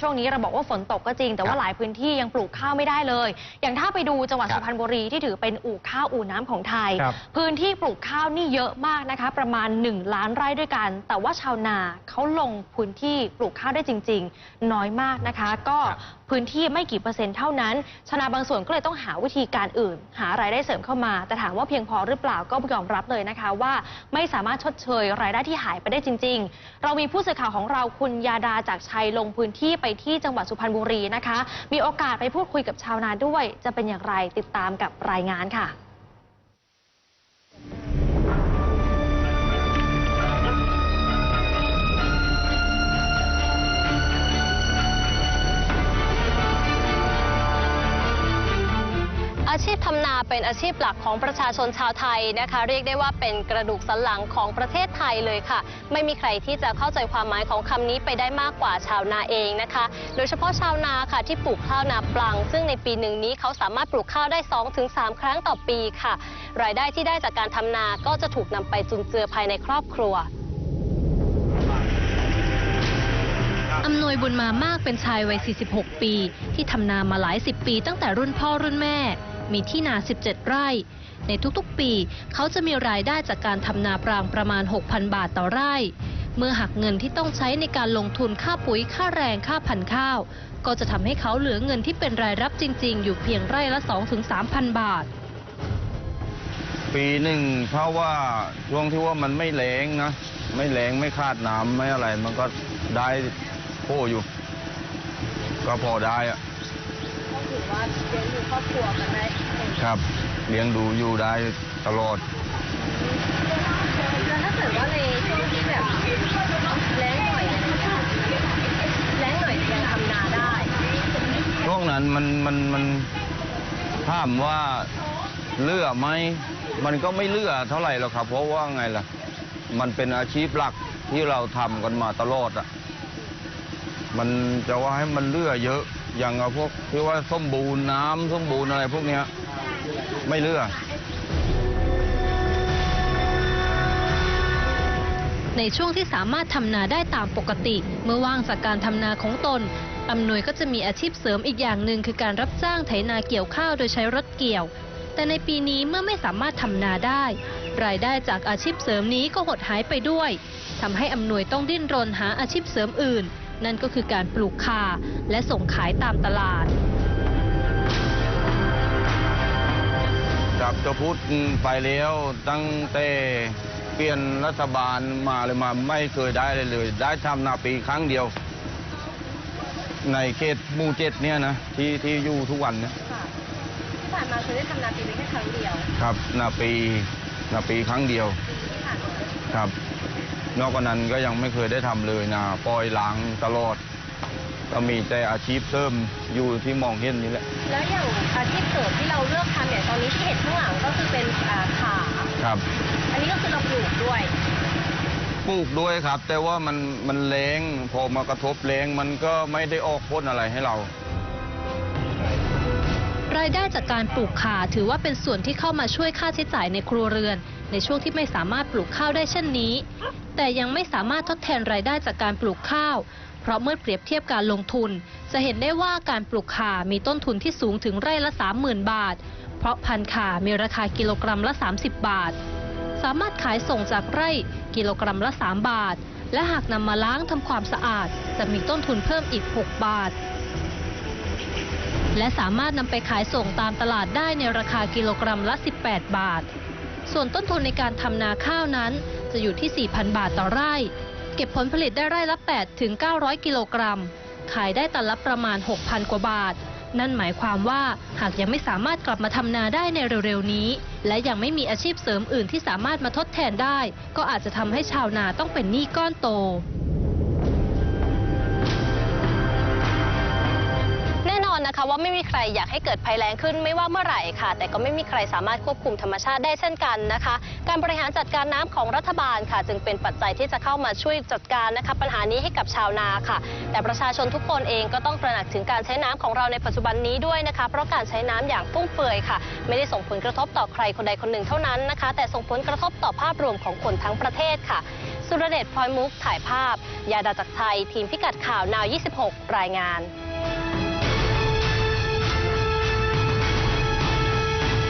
ช่วงนี้เราบอกว่าฝนตกก็จริง แต่ครัว่าบหลายพื้นที่ยังปลูกข้าวไม่ได้เลย อย่างถ้าไปดูจังหวัดครับสุพรรณบุรีที่ถือเป็นอู่ข้าวอู่น้ำของไทยครับพื้นที่ปลูกข้าวนี่เยอะมากนะคะ ประมาณ 1 ล้านไร่ด้วยกัน แต่ว่าชาวนาเขาลงพื้นที่ปลูกข้าวได้จริง ๆ น้อยมากนะคะ ก็ครับพื้นที่ไม่กี่เปอร์เซ็นต์เท่านั้นชานาบางส่วนก็เลยต้องหาวิธีการอื่น หารายได้เสริมเข้ามา แต่ถามว่าเพียงพอหรือเปล่าก็ยอมรับเลยนะคะว่าไม่สามารถชดเชยรายได้ที่หายไปได้จริง ๆ เรามีผู้สื่อข่าวของเราคุณยาดาจากชัยลงพื้นที่ไปที่จังหวัดสุพรรณบุรีนะคะ มีโอกาสไปพูดคุยกับชาวนาด้วย จะเป็นอย่างไรติดตามกับรายงานค่ะ อาชีพทำนาเป็นอาชีพหลักของประชาชนชาวไทยนะคะ เรียกได้ว่าเป็นกระดูกสันหลังของประเทศไทยเลยค่ะ ไม่มีใครที่จะเข้าใจความหมายของคำนี้ไปได้มากกว่าชาวนาเองนะคะ โดยเฉพาะชาวนาค่ะที่ปลูกข้าวนาปลัง ซึ่งในปีหนึ่งนี้เขาสามารถปลูกข้าวได้ 2-3 ครั้งต่อปีค่ะ รายได้ที่ได้จากการทำนาก็จะถูกนำไปจุนเจือภายในครอบครัวอำนวยบุญมามากเป็นชายวัย 46 ปี ที่ทำนามาหลายสิบปีตั้งแต่รุ่นพ่อรุ่นแม่ มีที่นา 17 ไร่ ในทุกๆ ปี เขาจะมีรายได้จากการทำนาปรางประมาณ 6,000 บาทต่อไร่ เมื่อหักเงินที่ต้องใช้ในการลงทุนค่าปุ๋ยค่าแรงค่าพันธุ์ข้าว ก็จะทำให้เขาเหลือเงินที่เป็นรายรับจริง ๆ อยู่เพียงไร่ละ 2-3,000 บาท ปีหนึ่งเพราะว่าช่วงที่ว่ามันไม่แรงนะไม่แรงไม่คาดน้ำไม่อะไร มันก็ได้โอ้อยู่ ก็พอได้อะ ก็ถือว่าเลี้ยงดูครอบครัวกันได้ครับเลี้ยงดูอยู่ได้ตลอดแล้วถ้าเกิดว่าในช่วงที่แบบแล้งหน่อยแล้งหน่อยยังทำนาได้ช่วงนั้นมันมันมันถามว่าเลือกไหมมันก็ไม่เลือกเท่าไหร่หรอกครับ เพราะว่าไงล่ะ มันเป็นอาชีพหลักที่เราทำกันมาตลอดอะมันจะว่าให้มันเลือกเยอะ อย่างพวกที่ว่าส้มบูรณ์น้ำส้มบูรณ์อะไรพวกเนี้ยไม่เลือกในช่วงที่สามารถทำนาได้ตามปกติ เมื่อว่างจากการทำนาของตนอำนวยก็จะมีอาชีพเสริมอีกอย่างหนึ่งคือการรับจ้างไถนาเกี่ยวข้าวโดยใช้รถเกี่ยว แต่ในปีนี้เมื่อไม่สามารถทำนาได้ รายได้จากอาชีพเสริมนี้ก็หดหายไปด้วยทำให้อำนวยต้องดิ้นรนหาอาชีพเสริมอื่น นั่นก็คือการปลูกคาและส่งขายตามตลาดจับจะพูดไปแล้วตั้งแต่เปลี่ยนรัฐบาลมาเลยมาไม่เคยได้เลยเลย ได้ทำนาปีครั้งเดียว ในเขตหมู่เจ็ดเนี่ยนะที่ที่อยู่ทุกวันเนี่ยที่ผ่านมาเคยได้ทำนาปีนี้แค่ครั้งเดียว ครับนาปีนาปีครั้งเดียวที่ผ่านมาครับ นอกจากนั้นก็ยังไม่เคยได้ทำเลยนะปล่อยล้างตลอดก็มีแต่อาชีพเสริมอยู่ที่มองเห็นนี่แหละแล้วอย่างอาชีพเสริมที่เราเลือกทำเนี่ยตอนนี้ที่เห็นข้างหลังก็คือเป็นอ่าขาครับอันนี้ก็คือเราปลูกด้วยปลูกด้วยครับ แต่ว่ามันมันแรงพอมากระทบแรงมันก็ไม่ได้ออกพ้นอะไรให้เรา รายได้จากการปลูกข่าถือว่าเป็นส่วนที่เข้ามาช่วยค่าใช้จ่ายในครัวเรือน ในช่วงที่ไม่สามารถปลูกข้าวได้เช่นนี้ แต่ยังไม่สามารถทดแทนรายได้จากการปลูกข้าว เพราะเมื่อเปรียบเทียบการลงทุน จะเห็นได้ว่าการปลูกข่ามีต้นทุนที่สูงถึงไร่ละ 30,000 บาท เพราะพันธุ์ข่ามีราคากิโลกรัมละ 30 บาท สามารถขายส่งจากไร่กิโลกรัมละ 3 บาท และหากนำมาล้างทำความสะอาด จะมีต้นทุนเพิ่มอีก 6 บาท และสามารถนำไปขายส่งตามตลาดได้ในราคากิโลกรัมละ 18 บาท ส่วนต้นทุนในการทำนาข้าวนั้น จะอยู่ที่ 4,000 บาทต่อไร่ เก็บผลผลิตได้ไร่ละ 8 ถึง 900 กิโลกรัม ขายได้ตันละประมาณ 6,000 กว่าบาท นั่นหมายความว่าหากยังไม่สามารถกลับมาทำนาได้ในเร็วๆนี้ และยังไม่มีอาชีพเสริมอื่นที่สามารถมาทดแทนได้ ก็อาจจะทำให้ชาวนาต้องเป็นหนี้ก้อนโต นะคะว่าไม่มีใครอยากให้เกิดภัยแล้งขึ้นไม่ว่าเมื่อไหร่ค่ะ แต่ก็ไม่มีใครสามารถควบคุมธรรมชาติได้เช่นกันนะคะ การบริหารจัดการน้ำของรัฐบาลค่ะ จึงเป็นปัจจัยที่จะเข้ามาช่วยจัดการนะคะปัญหานี้ให้กับชาวนาค่ะ แต่ประชาชนทุกคนเองก็ต้องตระหนักถึงการใช้น้ำของเราในปัจจุบันนี้ด้วยนะคะ เพราะการใช้น้ำอย่างฟุ่มเฟือยค่ะ ไม่ได้ส่งผลกระทบต่อใครคนใดคนหนึ่งเท่านั้นนะคะ แต่ส่งผลกระทบต่อภาพรวมของคนทั้งประเทศค่ะ สุรเดชพลอยมุกถ่ายภาพ ยาดาจักรไทย ทีมพิกัดข่าว นาว 26 รายงาน